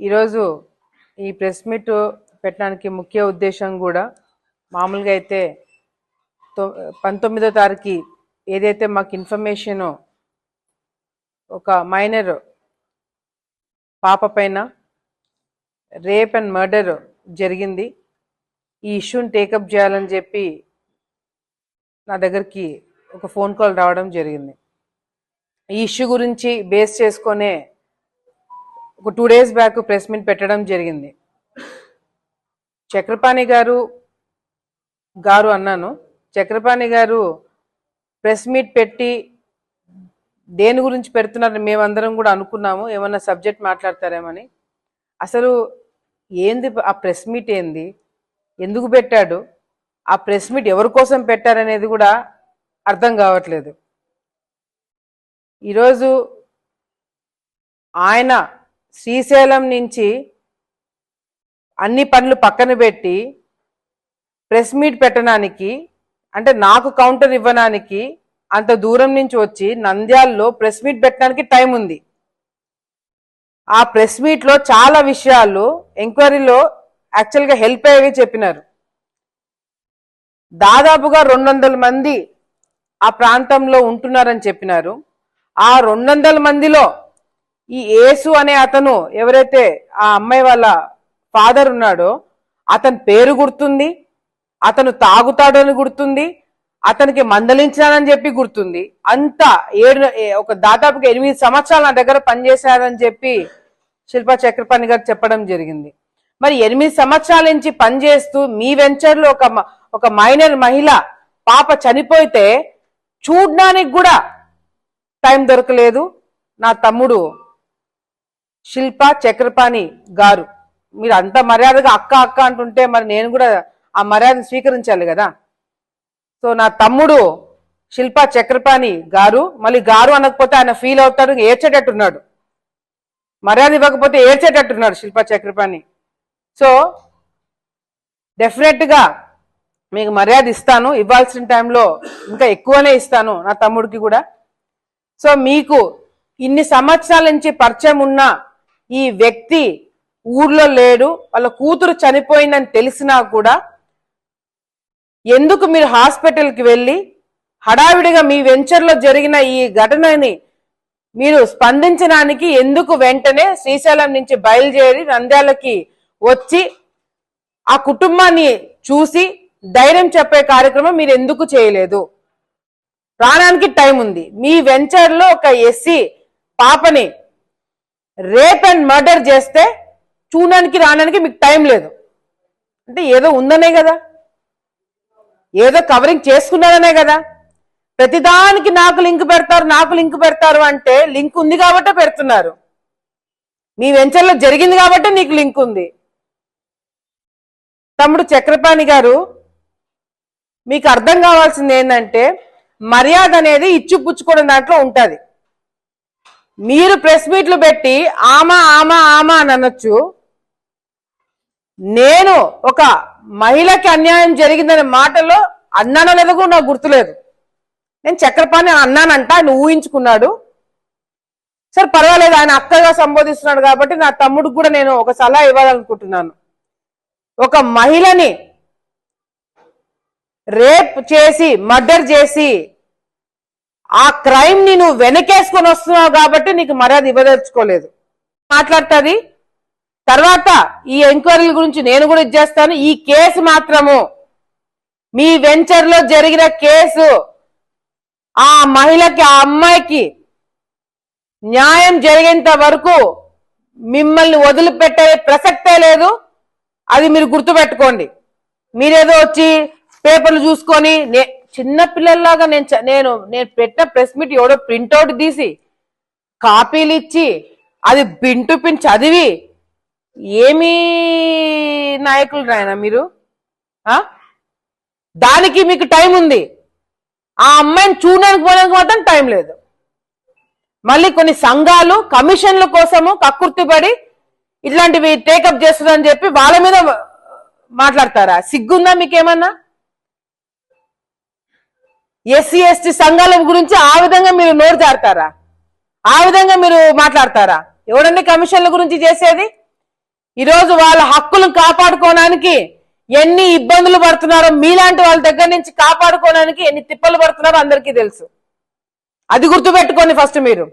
ఈరోజు ఈ press meet పెట్టడానికి ముఖ్య ఉద్దేశం కూడా మామూలుగా అయితే తొ పంతొమ్మిదో తారీఖు ఏదైతే మాకు ఇన్ఫర్మేషన్ ఒక మైనర్ పాప పైన రేప్ అండ్ మర్డర్ జరిగింది ఈ ఇష్యూని టేకప్ చేయాలని చెప్పి నా దగ్గరికి ఒక ఫోన్ కాల్ రావడం జరిగింది. ఈ ఇష్యూ గురించి బేస్ చేసుకొనే ఒక two days back press meet పెట్టడం జరిగింది. చక్రపాణి గారు గారు అన్నాను చక్రపాణి గారు ప్రెస్ మీట్ పెట్టి దేని గురించి పెడుతున్నారని మేమందరం కూడా అనుకున్నాము ఏమన్నా సబ్జెక్ట్ మాట్లాడతారేమని. అసలు ఏంది ఆ ప్రెస్ మీట్ ఏంది? ఎందుకు పెట్టాడు? ఆ ప్రెస్ మీట్ ఎవరి కోసం పెట్టారనేది కూడా అర్థం కావట్లేదు. ఈరోజు ఆయన శ్రీశైలం నుంచి అన్ని పనులు పక్కన పెట్టి ప్రెస్ మీట్ పెట్టడానికి అంటే నాకు కౌంటర్ ఇవ్వడానికి అంత దూరం నుంచి వచ్చి నంద్యాలలో ప్రెస్ మీట్ పెట్టడానికి టైం ఉంది. ఆ ప్రెస్ మీట్లో చాలా విషయాలు ఎంక్వైరీలో యాక్చువల్గా హెల్ప్ అయ్యేవి చెప్పినారు. దాదాపుగా రెండు వందల మంది ఆ ప్రాంతంలో ఉంటున్నారని చెప్పినారు. ఆ రెండు వందల మందిలో ఈ యేసు అనే అతను ఎవరైతే ఆ అమ్మాయి వాళ్ళ ఫాదర్ ఉన్నాడో అతని పేరు గుర్తుంది అతను తాగుతాడని గుర్తుంది అతనికి మందలించానని చెప్పి గుర్తుంది. అంత ఏడు ఒక దాదాపుగా ఎనిమిది సంవత్సరాలు నా దగ్గర పనిచేశారని చెప్పి శిల్పా చక్రపాణి గారు చెప్పడం జరిగింది. మరి ఎనిమిది సంవత్సరాల నుంచి పనిచేస్తూ మీ వెంచర్లో ఒక మ- ఒక మైనర్ మహిళ పాప చనిపోతే చూడడానికి కూడా టైం దొరకలేదు. నా తమ్ముడు శిల్ప చక్రపాణి గారు. మీరు అంత మర్యాదగా అక్క అక్క అంటుంటే మరి నేను కూడా ఆ మర్యాదను స్వీకరించాలి కదా. సో నా తమ్ముడు శిల్ప చక్రపాణి గారు మళ్ళీ గారు అనకపోతే ఆయన ఫీల్ అవుతాడు ఏడ్చేటట్టున్నాడు. మర్యాద ఇవ్వకపోతే ఏడ్చేటట్టున్నాడు శిల్ప చక్రపాణి. సో డెఫినెట్గా మీకు మర్యాద ఇస్తాను ఇవ్వాల్సిన టైంలో ఇంకా ఎక్కువనే ఇస్తాను నా తమ్ముడికి కూడా. సో మీకు ఇన్ని సంవత్సరాల నుంచి పరిచయం ఉన్న ఈ వ్యక్తి ఊర్లో లేడు వాళ్ళ కూతురు చనిపోయిందని తెలిసినా కూడా ఎందుకు మీరు హాస్పిటల్కి వెళ్ళి హడావిడిగా మీ వెంచర్లో జరిగిన ఈ ఘటనని మీరు స్పందించడానికి ఎందుకు వెంటనే శ్రీశైలం నుంచి బయలుదేరి నంద్యాలకి వచ్చి ఆ కుటుంబాన్ని చూసి ధైర్యం చెప్పే కార్యక్రమం మీరు ఎందుకు చేయలేదు? ప్రాణానికి టైం ఉంది. మీ వెంచర్లో ఒక ఎస్సీ పాపని రేప్ అండ్ మర్డర్ చేస్తే చూడడానికి రావడానికి మీకు టైం లేదు. అంటే ఏదో ఉందనే కదా. ఏదో కవరింగ్ చేసుకున్నారనే కదా. ప్రతిదానికి నాకు లింక్ పెడతారు నాకు లింక్ పెడతారు అంటే లింక్ ఉంది కాబట్టే పెడుతున్నారు. మీ వెంచర్లో జరిగింది కాబట్టి నీకు లింక్ ఉంది. తమ్ముడు చక్రపాణి గారు మీకు అర్థం కావాల్సింది ఏంటంటే మర్యాద అనేది ఇచ్చి పుచ్చుకోవడం దాంట్లో ఉంటుంది. మీరు ప్రెస్ మీట్లు పెట్టి ఆమా ఆమా ఆమా అని అనొచ్చు. నేను ఒక మహిళకి అన్యాయం జరిగిందనే మాటలో అన్నానో లేదో కూడా నాకు గుర్తులేదు. నేను చక్రపాణి అన్నానంట ఆయన ఊహించుకున్నాడు. సరే పర్వాలేదు ఆయన అక్కగా సంబోధిస్తున్నాడు కాబట్టి నా తమ్ముడికి కూడా నేను ఒక సలహా ఇవ్వాలనుకుంటున్నాను. ఒక మహిళని రేప్ చేసి మర్డర్ చేసి ఆ క్రైమ్ని నువ్వు వెనకేసుకొని వస్తున్నావు కాబట్టి నీకు మర్యాద ఇవ్వదలుచుకోలేదు. మాట్లాడుతుంది? తర్వాత ఈ ఎంక్వైరీల గురించి నేను కూడా ఇచ్చేస్తాను. ఈ కేసు మాత్రము. మీ వెంచర్లో జరిగిన కేసు. ఆ మహిళకి ఆ అమ్మాయికి న్యాయం జరిగేంత వరకు మిమ్మల్ని వదిలిపెట్టే ప్రసక్తే లేదు. అది మీరు గుర్తుపెట్టుకోండి. మీరేదో వచ్చి పేపర్లు చూసుకొని చిన్న పిల్లల్లాగా నేను చ- నేను నేను పెట్టిన ప్రెస్ మీట్ ఎవడో ప్రింట్అవుట్ తీసి కాపీలు ఇచ్చి అది పింటు పిన్ చదివి ఏమీ నాయకులు రాయన మీరు? దానికి మీకు టైం ఉంది. ఆ అమ్మాయిని చూడడానికి పోవడానికి మాత్రం టైం లేదు. మళ్ళీ కొన్ని సంఘాలు కమిషన్ల కోసము కక్కుర్తిపడి ఇట్లాంటివి టేకప్ చేస్తుందని చెప్పి వాళ్ళ మీద మాట్లాడతారా? సిగ్గుందా మీకేమన్నా? ఎస్సీ ఎస్టీ సంఘాల గురించి ఆ విధంగా మీరు నోరు జారుతారా? ఆ విధంగా మీరు మాట్లాడతారా? ఎవడండి కమిషన్ల గురించి చేసేది? ఈరోజు వాళ్ళ హక్కులను కాపాడుకోవడానికి ఎన్ని ఇబ్బందులు పడుతున్నారో మీలాంటి వాళ్ళ దగ్గర నుంచి కాపాడుకోవడానికి ఎన్ని తిప్పలు పడుతున్నారో అందరికీ తెలుసు. అది గుర్తుపెట్టుకోండి ఫస్ట్ మీరు.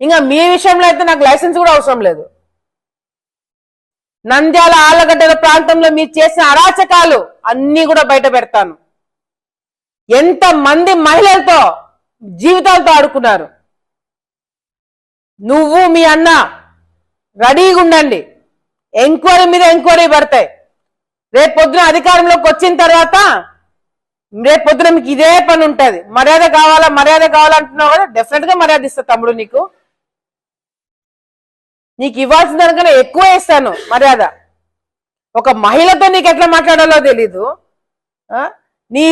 ఇంకా మీ విషయంలో అయితే నాకు లైసెన్స్ కూడా అవసరం లేదు. నంద్యాల ఆళ్ళగడ్డల ప్రాంతంలో మీరు చేసిన అరాచకాలు అన్నీ కూడా బయట పెడతాను. ఎంత మంది మహిళలతో జీవితాలతో ఆడుకున్నారు? నువ్వు మీ అన్న రెడీగా ఉండండి. ఎంక్వైరీ మీద ఎంక్వైరీ పడతాయి. రేపు పొద్దున అధికారంలోకి వచ్చిన తర్వాత రేపు పొద్దున మీకు ఇదే పని ఉంటుంది. మర్యాద కావాలా మర్యాద కావాలంటున్నావు కదా డెఫినెట్గా మర్యాద ఇస్తా తమ్ముడు నీకు. నీకు ఇవ్వాల్సిన దానికన్నా ఎక్కువ ఇస్తాను మర్యాద. ఒక మహిళతో నీకు ఎట్లా మాట్లాడాలో తెలీదు. నీ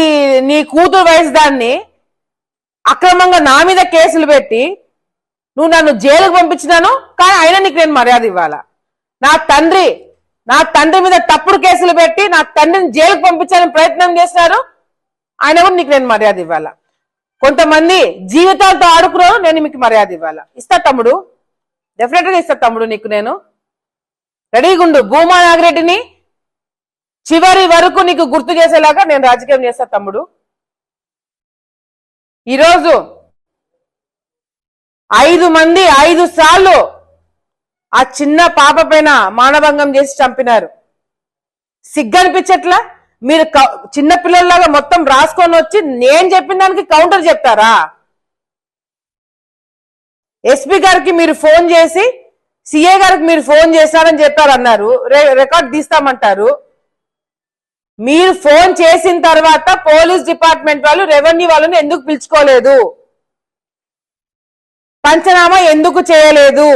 నీ కూతురు వయసు దాన్ని అక్రమంగా నా మీద కేసులు పెట్టి నువ్వు నన్ను జైలుకు పంపించినాను? కానీ అయినా నీకు నేను మర్యాద ఇవ్వాలా? నా తండ్రి నా తండ్రి మీద తప్పుడు కేసులు పెట్టి నా తండ్రిని జైలుకు పంపించాలని ప్రయత్నం చేస్తారు ఆయన కూడా నీకు నేను మర్యాద ఇవ్వాలా? కొంతమంది జీవితాలతో ఆడుకున్నారు నేను మీకు మర్యాద ఇవ్వాలా? ఇస్తా తమ్ముడు. డెఫినెట్గా ఇస్తా తమ్ముడు నీకు నేను. రెడీగుండు భూమా నాగిరెడ్డిని చివరి వరకు నీకు గుర్తు చేసేలాగా నేను రాజకీయం చేస్తా తమ్ముడు. ఈరోజు ఐదు మంది ఐదు సార్లు ఆ చిన్న పాప పైన మానభంగం చేసి చంపినారు. సిగ్గనిపించట్లా? మీరు చిన్న పిల్లల్లాగా మొత్తం రాసుకొని వచ్చి నేను చెప్పిన దానికి కౌంటర్ చెప్తారా? ఎస్పీ గారికి మీరు ఫోన్ చేసి సిఏ గారికి మీరు ఫోన్ చేశారని చెప్పారు అన్నారు రికార్డ్ తీస్తామంటారు. మీరు ఫోన్ చేసిన తర్వాత పోలీస్ డిపార్ట్మెంట్ వాళ్ళు రెవెన్యూ వాళ్ళని ఎందుకు పిలుచుకోలేదు? పంచనామా ఎందుకు చేయలేదు?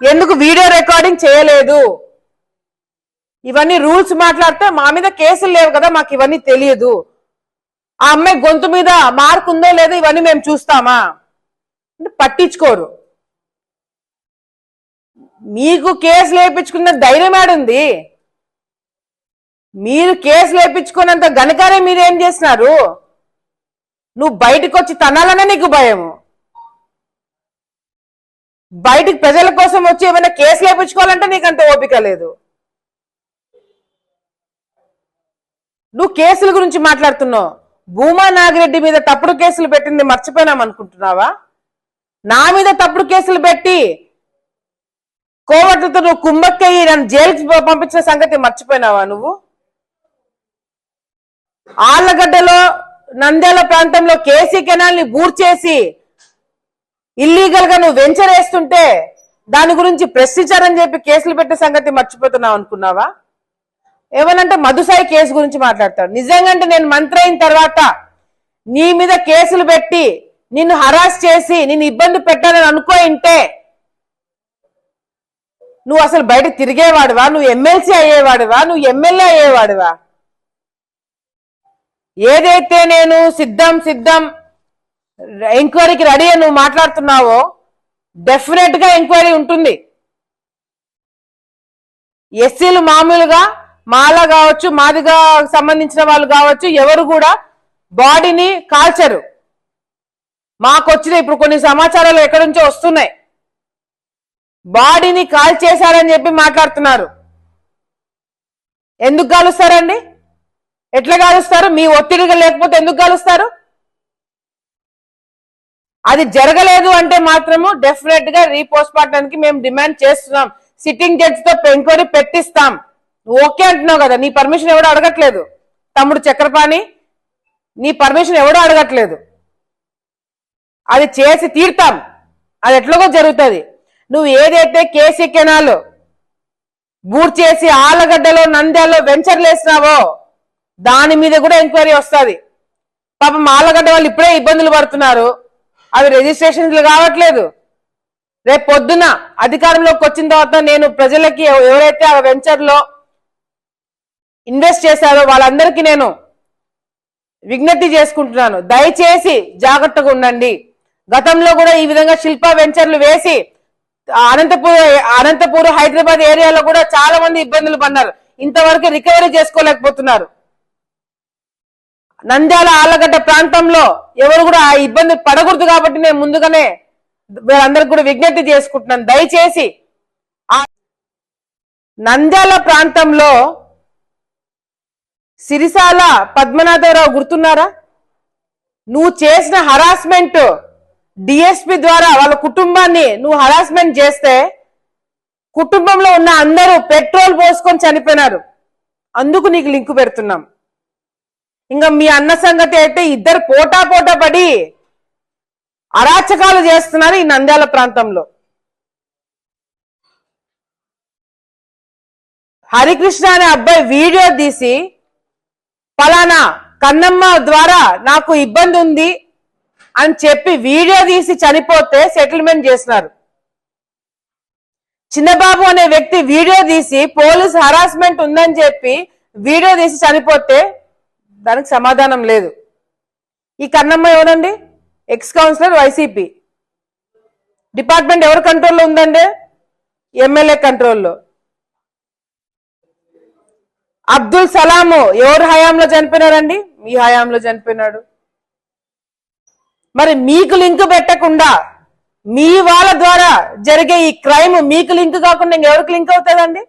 ఎందుకు వీడియో రికార్డింగ్ చేయలేదు? ఇవన్నీ రూల్స్ మాట్లాడితే మా మీద కేసులు లేవు కదా మాకు ఇవన్నీ తెలియదు. ఆ అమ్మాయి గొంతు మీద మార్క్ ఉందో లేదో ఇవన్నీ మేము చూస్తామా? అంటే పట్టించుకోరు. మీకు కేసు లేపించుకున్న ధైర్యం ఏడుంది మీరు కేసు లేపించుకున్నంత గనకారే మీరు ఏం చేసినారు నువ్వు బయటకు వచ్చి తనాలనే నీకు భయము. బయటికి ప్రజల కోసం వచ్చి ఏమైనా కేసు లేపించుకోవాలంటే నీకు అంత ఓపిక లేదు. నువ్వు కేసుల గురించి మాట్లాడుతున్నావు. భూమా నాగిరెడ్డి మీద తప్పుడు కేసులు పెట్టింది మర్చిపోయినాం అనుకుంటున్నావా? నా మీద తప్పుడు కేసులు పెట్టి కోవట్లతో నువ్వు కుంభక్కయ్యి నన్ను జైలుకి పంపించిన సంగతి మర్చిపోయినావా నువ్వు? ఆళ్ళగడ్డలో నంద్యాల ప్రాంతంలో కేసీ కెనాల్ని బూర్చేసి ఇల్లీగల్గా నువ్వు వెంచర్ వేస్తుంటే దాని గురించి ప్రశ్నించారని చెప్పి కేసులు పెట్టే సంగతి మర్చిపోతున్నావు అనుకున్నావా? ఏమనంటే మధుసాయి కేసు గురించి మాట్లాడతాడు. నిజంగా అంటే నేను మంత్రి అయిన తర్వాత నీ మీద కేసులు పెట్టి నిన్ను హరాస్ చేసి నిన్ను ఇబ్బంది పెట్టాలని అనుకో ఇంటే నువ్వు అసలు బయట తిరిగేవాడివా? నువ్వు ఎమ్మెల్సీ అయ్యేవాడివా? నువ్వు ఎమ్మెల్యే అయ్యేవాడివా? ఏదైతే నేను సిద్ధం సిద్ధం ఎంక్వైరీకి రెడీ అని నువ్వు మాట్లాడుతున్నావో డెఫినెట్గా ఎంక్వైరీ ఉంటుంది. ఎస్సీలు మామూలుగా మాల కావచ్చు మాదిగా సంబంధించిన వాళ్ళు కావచ్చు ఎవరు కూడా బాడీని కాల్చరు. మాకు వచ్చిన ఇప్పుడు కొన్ని సమాచారాలు ఎక్కడి నుంచో వస్తున్నాయి. బాడీని కాల్చేశారని చెప్పి మాట్లాడుతున్నారు. ఎందుకు కాలుస్తారండి? ఎట్లా కాలుస్తారు మీ ఒత్తిడిగా లేకపోతే ఎందుకు కాలుస్తారు అది జరగలేదు అంటే మాత్రము డెఫినెట్గా రీపోస్ట్ మార్టానికి మేము డిమాండ్ చేస్తున్నాం. సిట్టింగ్ జడ్జి తో ఎంక్వైరీ పెట్టిస్తాం. ఓకే అంటున్నావు కదా నీ పర్మిషన్ ఎవడో అడగట్లేదు? తమ్ముడు చక్రపాణి నీ పర్మిషన్ ఎవడో అడగట్లేదు? అది చేసి తీర్తాం. అది ఎట్లాగో జరుగుతుంది. నువ్వు ఏదైతే కేసీ కెనాలు బూర్చేసి ఆలగడ్డలో నంద్యాలో వెంచర్లు వేసినావో దాని మీద కూడా ఎంక్వైరీ వస్తుంది. పాపం ఆళ్ళగడ్డ వాళ్ళు ఇప్పుడే ఇబ్బందులు పడుతున్నారు. అవి రిజిస్ట్రేషన్లు కావట్లేదు. రేపు పొద్దున అధికారంలోకి వచ్చిన తర్వాత నేను ప్రజలకి ఎవరైతే ఆ వెంచర్లో ఇన్వెస్ట్ చేశారో వాళ్ళందరికీ నేను విజ్ఞప్తి చేసుకుంటున్నాను. దయచేసి జాగ్రత్తగా ఉండండి. గతంలో కూడా ఈ విధంగా శిల్ప వెంచర్లు వేసి అనంతపూర్ అనంతపూర్ హైదరాబాద్ ఏరియాలో కూడా చాలా మంది ఇబ్బందులు పడ్డారు. ఇంతవరకు రికవరీ చేసుకోలేకపోతున్నారు. నంద్యాల ఆలగడ్డ ప్రాంతంలో ఎవరు కూడా ఆ ఇబ్బంది పడకూడదు కాబట్టి నేను ముందుగానే వీళ్ళందరికి కూడా విజ్ఞప్తి చేసుకుంటున్నాను. దయచేసి ఆ నంద్యాల ప్రాంతంలో సిరిసాల పద్మనాథరావు గుర్తున్నారా? నువ్వు చేసిన హరాస్మెంట్ డిఎస్పి ద్వారా వాళ్ళ కుటుంబాన్ని నువ్వు హరాస్మెంట్ చేస్తే కుటుంబంలో ఉన్న అందరూ పెట్రోల్ పోసుకొని చనిపోయినారు. అందుకు నీకు లింక్ పెడుతున్నాం. ఇంకా మీ అన్న సంగతి అయితే ఇద్దరు పోటా పోటా పడి అరాచకాలు చేస్తున్నారు ఈ నంద్యాల ప్రాంతంలో. హరికృష్ణ అనే అబ్బాయి వీడియో తీసి పలానా కన్నమ్మ ద్వారా నాకు ఇబ్బంది ఉంది అని చెప్పి వీడియో తీసి చనిపోతే సెటిల్మెంట్ చేసినారు. చిన్నబాబు అనే వ్యక్తి వీడియో తీసి పోలీస్ హరాస్మెంట్ ఉందని చెప్పి వీడియో తీసి చనిపోతే దానికి సమాధానం లేదు. ఈ కన్నమ్మ ఎవరండి? ఎక్స్ కౌన్సిలర్ వైసీపీ డిపార్ట్మెంట్ ఎవరి కంట్రోల్లో ఉందండి? ఎమ్మెల్యే కంట్రోల్లో అబ్దుల్ సలాము ఎవరు హయాంలో చనిపోయినారండి? మీ హయాంలో చనిపోయినాడు. మరి మీకు లింక్ పెట్టకుండా మీ వాళ్ళ ద్వారా జరిగే ఈ క్రైమ్ మీకు లింక్ కాకుండా ఇంకెవరికి లింక్ అవుతుందండి?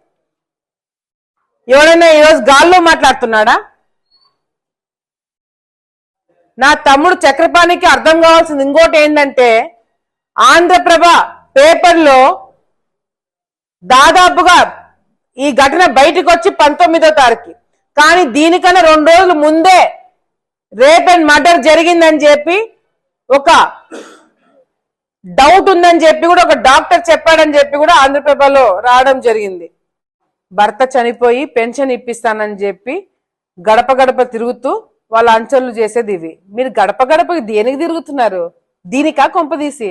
ఎవరైనా ఈరోజు గాల్లో మాట్లాడుతున్నాడా? నా తమ్ముడు చక్రపాణికి అర్థం కావాల్సింది ఇంకోటి ఏంటంటే ఆంధ్రప్రభ పేపర్లో దాదాపుగా ఈ ఘటన బయటకు వచ్చి పంతొమ్మిదో తారీఖు. కానీ దీనికన్నా రెండు రోజులు ముందే రేప్ అండ్ మర్డర్ జరిగిందని చెప్పి ఒక డౌట్ ఉందని చెప్పి కూడా ఒక డాక్టర్ చెప్పాడని చెప్పి కూడా ఆంధ్రప్రభలో రావడం జరిగింది. భర్త చనిపోయి పెన్షన్ ఇప్పిస్తానని చెప్పి గడప గడప తిరుగుతూ వాళ్ళ అంచనలు చేసేది ఇవి. మీరు గడప గడపకి దేనికి తిరుగుతున్నారు? దీనికా కొంపదీసి?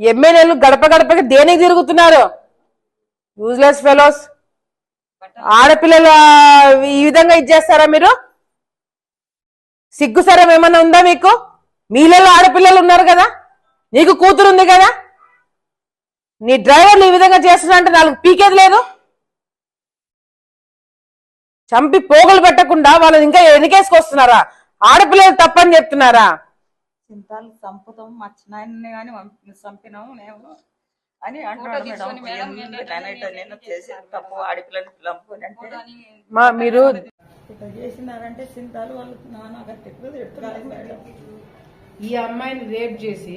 ఎమ్మెల్యేలు గడప గడపకి దేనికి తిరుగుతున్నారు? యూజ్లెస్ ఫెలోస్ ఆడపిల్లలు ఈ విధంగా ఇచ్చేస్తారా మీరు? సిగ్గుసరం ఏమన్నా ఉందా మీకు? మీలలో ఆడపిల్లలు ఉన్నారు కదా? నీకు కూతురు ఉంది కదా? నీ డ్రైవర్లు ఈ విధంగా చేస్తున్నా అంటే నాలుగు పీకేది లేదు? చంపి పోగులు పెట్టకుండా వాళ్ళని ఇంకా ఎనికేసుకొస్తున్నారా ఆడపిల్లలు తప్పని చెప్తున్నారా? చింతాలు చంపుతాం మా చిన్నాయన్ని కానీ చంపినాము మేము. అని అంటున్నాడు మా మీరు ఇట్లా చేసినారంటే చింతాలు వాళ్ళు నాన్న గట్టిగా తిడుతున్నారు మేడం. ఈ అమ్మాయిని రేప్ చేసి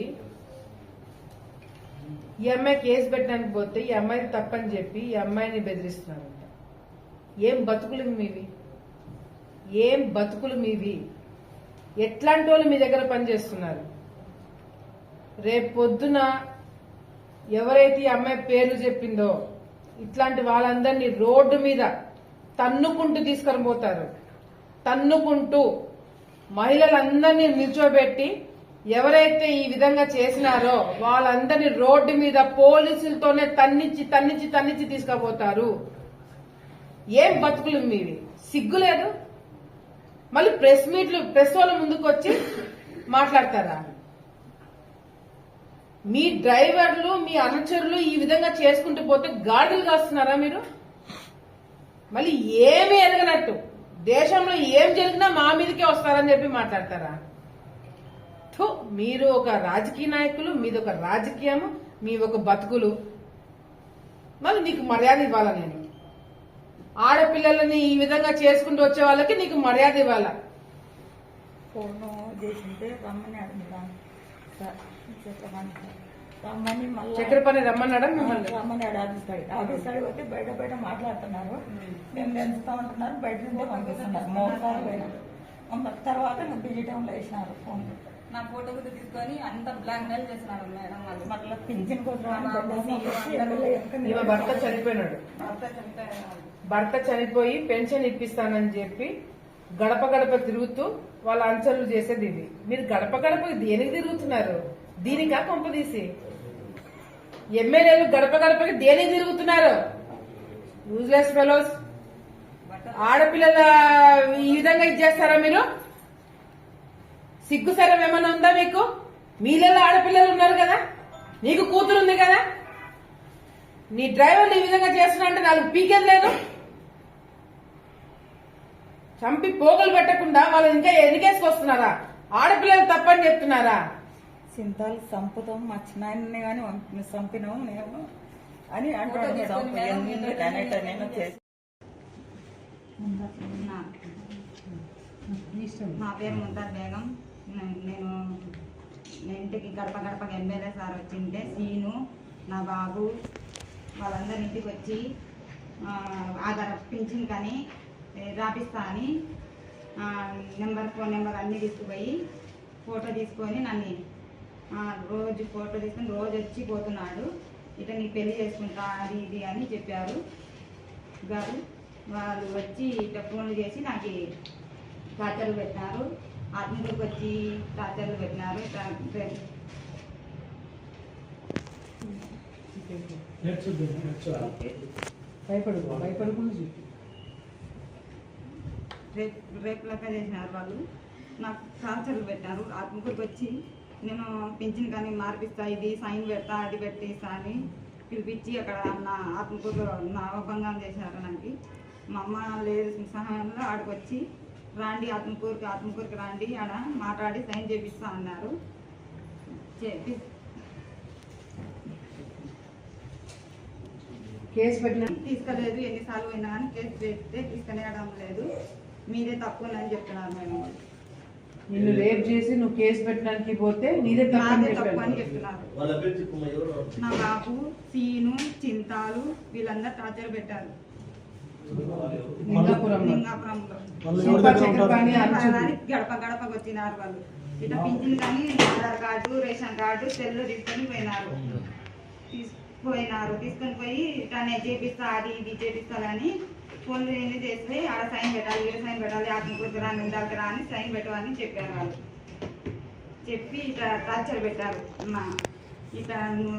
ఈ అమ్మాయి కేసు పెట్టడానికి పోతే ఈ అమ్మాయిని తప్పని చెప్పి ఈ అమ్మాయిని బెదిరిస్తున్నారంట ఏం బతుకులు మీవి? ఏం బతుకులు మీవి? ఎట్లాంటి వాళ్ళు మీ దగ్గర పనిచేస్తున్నారు రేపు పొద్దున ఎవరైతే ఈ అమ్మాయి పేర్లు చెప్పిందో ఇట్లాంటి వాళ్ళందరినీ రోడ్డు మీద తన్నుకుంటూ తీసుకొని పోతారు. తన్నుకుంటూ మహిళలందరినీ నిల్చోబెట్టి ఎవరైతే ఈ విధంగా చేసినారో వాళ్ళందరినీ రోడ్డు మీద పోలీసులతోనే తన్నిచ్చి తన్నిచ్చి తన్నిచ్చి తీసుకుపోతారు. ఏం బతుకులు మీవి? సిగ్గు లేదు? మళ్ళీ ప్రెస్ మీట్లు ప్రెస్ వాళ్ళ ముందుకు వచ్చి మాట్లాడతారా? మీ డ్రైవర్లు మీ అనుచరులు ఈ విధంగా చేసుకుంటూ పోతే గాడులు కాస్తున్నారా మీరు? మళ్ళీ ఏమి ఎరగనట్టు. దేశంలో ఏం జరిగినా మా మీదకే వస్తారని చెప్పి మాట్లాడతారా? మీరు ఒక రాజకీయ నాయకులు మీది ఒక రాజకీయము మీ ఒక బతుకులు. మళ్ళీ మీకు మర్యాద ఇవ్వాలా నేను? ఆడపిల్లలని ఈ విధంగా చేసుకుంటూ వచ్చే వాళ్ళకి నీకు మర్యాద ఇవ్వాలా? ఫోన్ చేసింటే రమ్మని రమ్మని చక్కెరపని రమ్మన్నాడా మిమ్మల్ని? రమ్మని ఆఫీస్ ఆఫీస్ కాడి పోతే బయట బయట మాట్లాడుతున్నారు. మేము పెంచుతా ఉంటున్నారు బయట నుండే పంపిస్తున్నారు. మూడు సార్లు తర్వాత బిజీ టైంలో వేసినారు ఫోన్ నా ఫోటో కూడా తీసుకొని అంత బ్లాక్ మెయిల్ చేసినారు మేడం వాళ్ళు. మళ్ళీ పింఛన్ కోసం భర్త చనిపోయినాడు. భర్త చనిపోయారు భర్త చనిపోయి పెన్షన్ ఇప్పిస్తానని చెప్పి గడప గడప తిరుగుతూ వాళ్ళ అంచనలు చేసేది ఇది. మీరు గడప గడప దేనికి తిరుగుతున్నారు? దీనికా పంపదీసి ఎమ్మెల్యేలు గడప గడపకి దేనికి తిరుగుతున్నారు? యూజ్లెస్ ఫెలోస్ ఆడపిల్లల ఈ విధంగా ఇచ్చేస్తారా మీరు? సిగ్గుసరం ఏమైనా ఉందా మీకు? మీలలో ఆడపిల్లలు ఉన్నారు కదా? నీకు కూతురు ఉంది కదా? నీ డ్రైవర్లు ఈ విధంగా చేస్తున్నా అంటే నాకు పీకేది లేదు. చంపి పోగలు పెట్టకుండా వాళ్ళు ఇంకా ఎన్నికేసుకొస్తున్నారా ఆడపిల్లలు తప్పని చెప్తున్నారా? చింతాలు చంపుతాం మా చిన్నాయన్ని కానీ చంపినాము మేము అని చేసి. నా పేరు ముంతాజ్ బేగం. నేను నా ఇంటికి గడప గడప ఎమ్మెల్యే సార్ వచ్చింటే సీను నా బాబు వాళ్ళందరి ఇంటికి వచ్చి ఆ, ఆధార్ పింఛన్ కానీ రాపిస్తా అని నెంబర్ ఫోన్ నెంబర్ అన్నీ తీసుకుపోయి ఫోటో తీసుకొని నన్ను రోజు ఫోటో తీసుకొని రోజు వచ్చి పోతున్నాడు. ఇట నీ పెళ్ళి చేసుకుంటా అది ఇది అని చెప్పారు. గారు వాళ్ళు వచ్చి ఇట్లా ఫోన్లు చేసి నాకు టార్చర్లు పెట్టినారు ఆత్మకూరుకు వచ్చి టార్చర్లు పెట్టినారు. టా- భయపడు భయపడకుండా చెప్పు. రేపు రేపు లెక్క చేసినారు వాళ్ళు. నాకు టార్చర్లు పెట్టారు. ఆత్మకూరుకు వచ్చి నేను పింఛన్ కానీ మార్పిస్తా ఇది సైన్ పెడతా అది పెట్టిస్తా అని పిలిపించి అక్కడ నా ఆత్మకూరులో నా భంగం చేశారు నాకు. మా అమ్మ లేదు సహాయంలో ఆడికి వచ్చి రాండి ఆత్మకూరుకి ఆత్మకూరుకి రాండి ఆడ మాట్లాడి సైన్ చేపిస్తా అన్నారు. చేపి కేసు పెట్టిన తీసుకోలేదు ఎన్నిసార్లు పోయినా కానీ కేసు పెడితే తీసుకునేయడం లేదు. మీదే తక్కువని చెప్తున్నారు మేడం. వాళ్ళు. నిన్ను రేప్ చేసి నువ్వు కేసు పెట్టడానికి పోతే నీదే తప్పు అని చెప్తున్నారు వాళ్ళ పేరు చెప్పమ్మా ఎవరు? నా బాబు సీను చింతాలు వీళ్ళందరూ టార్చర్ పెట్టారు. లింగాపురంలో గడప గడపకు వచ్చినారు వాళ్ళు. ఇట్లా పింఛన్ కానీ Aadhaar card ration card cell తీసుకొని పోయినారు. పోయినారు తీసుకొని పోయి తనే చేపిస్తా అది ఇది చేపిస్తాలని ఫోన్లు ఏంది చేస్తే ఆడ సైన్ పెట్టాలి ఈడ సైన్ పెట్టాలి ఆత్మకూరుకు రా అని సైన్ పెట్టమని చెప్పారు వాళ్ళు. చెప్పి ఇట్లా టార్చర్ పెట్టారు. మా ఇట్లా నువ్వు